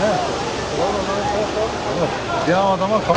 Ne? Evet. Ya adama kalk.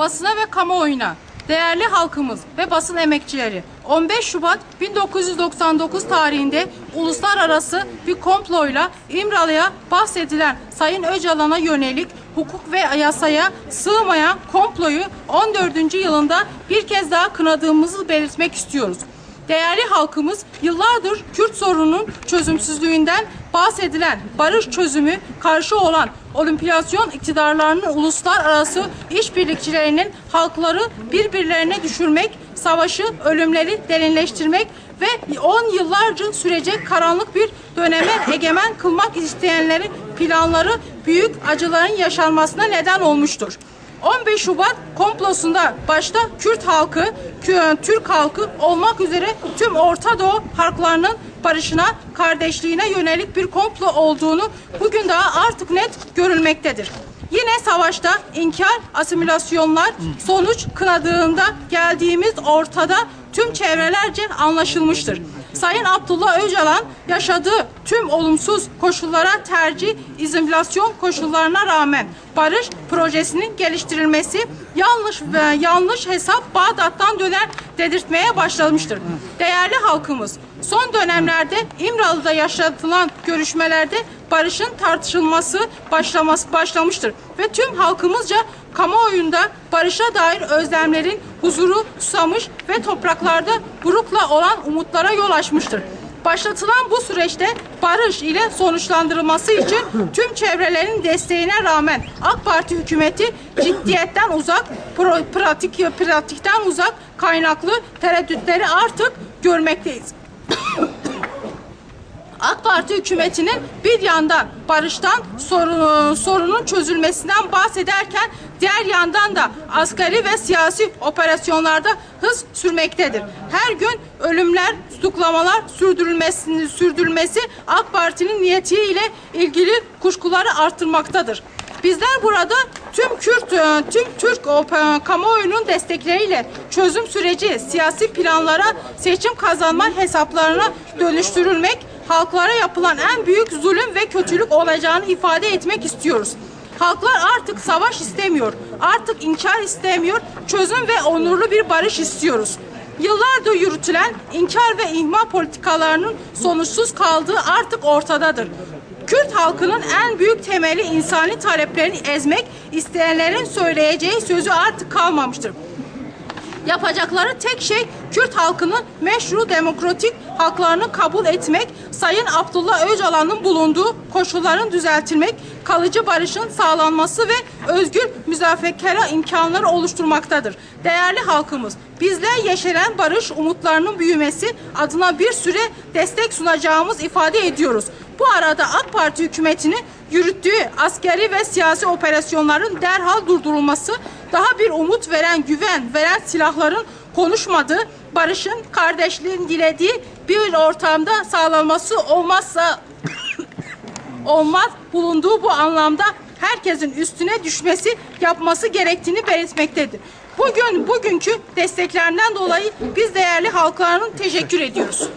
basına ve kamuoyuna, değerli halkımız ve basın emekçileri 15 Şubat 1999 tarihinde uluslararası bir komployla İmralı'ya bahsedilen Sayın Öcalan'a yönelik hukuk ve yasaya sığmayan komployu 14. yılında bir kez daha kınadığımızı belirtmek istiyoruz. Değerli halkımız yıllardır Kürt sorununun çözümsüzlüğünden bahsedilen barış çözümü karşı olan olimpiyasyon iktidarlarının uluslararası işbirlikçilerinin halkları birbirlerine düşürmek, savaşı, ölümleri derinleştirmek ve 10 yıllarca sürecek karanlık bir döneme egemen kılmak isteyenlerin planları büyük acıların yaşanmasına neden olmuştur. 15 Şubat komplosunda başta Kürt halkı, Kü- Türk halkı olmak üzere tüm Orta Doğu halklarının barışına, kardeşliğine yönelik bir komplo olduğunu bugün daha artık net görülmektedir. Yine savaşta inkar, asimilasyonlar sonuç kınadığında geldiğimiz ortada tüm çevrelerce anlaşılmıştır. Sayın Abdullah Öcalan yaşadığı tüm olumsuz koşullara tercih, izimülasyon koşullarına rağmen barış projesinin geliştirilmesi yanlış ve yanlış hesap Bağdat'tan döner dedirtmeye başlamıştır. Değerli halkımız, son dönemlerde İmralı'da yaşatılan görüşmelerde barışın tartışılması başlaması başlamıştır ve tüm halkımızca kamuoyunda barışa dair özlemlerin huzuru susamış ve topraklarda burukla olan umutlara yol açmıştır. Başlatılan bu süreçte barış ile sonuçlandırılması için tüm çevrelerin desteğine rağmen AK Parti hükümeti ciddiyetten uzak, pratik pratikten uzak kaynaklı tereddütleri artık görmekteyiz. AK Parti hükümetinin bir yandan barıştan sorun, sorunun çözülmesinden bahsederken diğer yandan da askeri ve siyasi operasyonlarda hız sürmektedir. Her gün ölümler, tutuklamalar sürdürülmesini sürdürülmesi AK Parti'nin niyetiyle ilgili kuşkuları arttırmaktadır. Bizler burada tüm Kürt, e, tüm Türk op- kamuoyunun destekleriyle çözüm süreci siyasi planlara, seçim kazanma hesaplarına dönüştürülmek, halklara yapılan en büyük zulüm ve kötülük olacağını ifade etmek istiyoruz. Halklar artık savaş istemiyor, artık inkar istemiyor, çözüm ve onurlu bir barış istiyoruz. Yıllardır yürütülen inkar ve ihmal politikalarının sonuçsuz kaldığı artık ortadadır. Kürt halkının en büyük temeli insani taleplerini ezmek isteyenlerin söyleyeceği sözü artık kalmamıştır. Yapacakları tek şey Kürt halkının meşru demokratik haklarını kabul etmek, Sayın Abdullah Öcalan'ın bulunduğu koşulların düzeltilmek, kalıcı barışın sağlanması ve özgür müzafekere imkanları oluşturmaktadır. Değerli halkımız, bizler yeşeren barış umutlarının büyümesi adına bir süre destek sunacağımız ifade ediyoruz. Bu arada AK Parti hükümetinin yürüttüğü askeri ve siyasi operasyonların derhal durdurulması, daha bir umut veren, güven veren silahların konuşmadığı, barışın, kardeşliğin dilediği bir ortamda sağlanması olmazsa olmaz bulunduğu bu anlamda herkesin üstüne düşmesi yapması gerektiğini belirtmektedir. Bugün bugünkü desteklerinden dolayı biz değerli halklarının teşekkür ediyoruz.